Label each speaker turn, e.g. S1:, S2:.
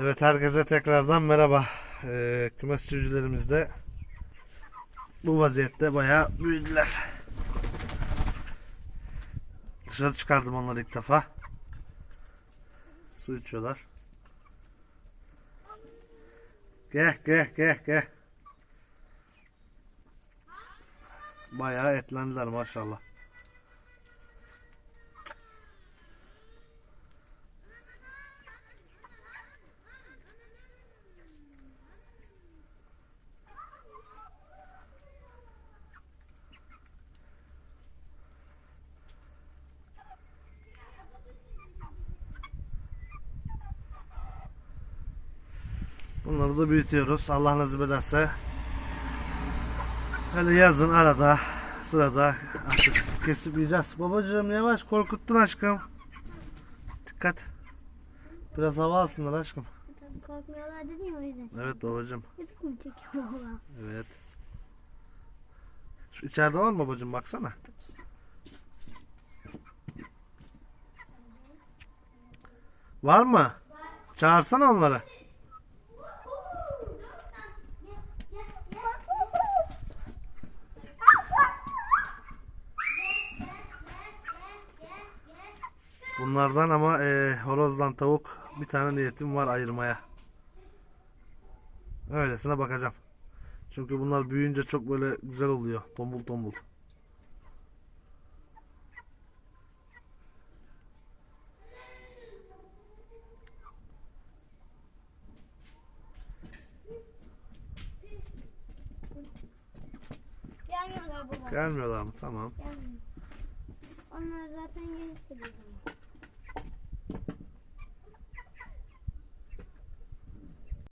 S1: Evet herkese tekrardan merhaba. Ee, kümes sürücülerimiz de bu vaziyette bayağı büyüdüler. Dışarı çıkardım onları ilk defa. Su içiyorlar. Gel gel gel gel. Bayağı etlendiler maşallah. Bunları da büyütüyoruz. Allah nasip ederse. Böyle yazın arada sırada artık kesip yiyeceğiz. Babacığım yavaş korkuttun aşkım. Dikkat. Biraz hava alsınlar aşkım.
S2: Tabii korkmuyorlar dedin o yüzden.
S1: Evet babacığım.
S2: Yazık mı çekiyor baba?
S1: Evet. Şu içeride var mı babacığım baksana. Var mı? Çağırsana onları. Bunlardan ama e, horozdan tavuk bir tane niyetim var ayırmaya. Öylesine bakacağım. Çünkü bunlar büyüyünce çok böyle güzel oluyor. Tombul tombul.
S2: Gelmiyorlar baba.
S1: Gelmiyorlar mı? Tamam.
S2: Gelmiyor. Onlar zaten gelirse.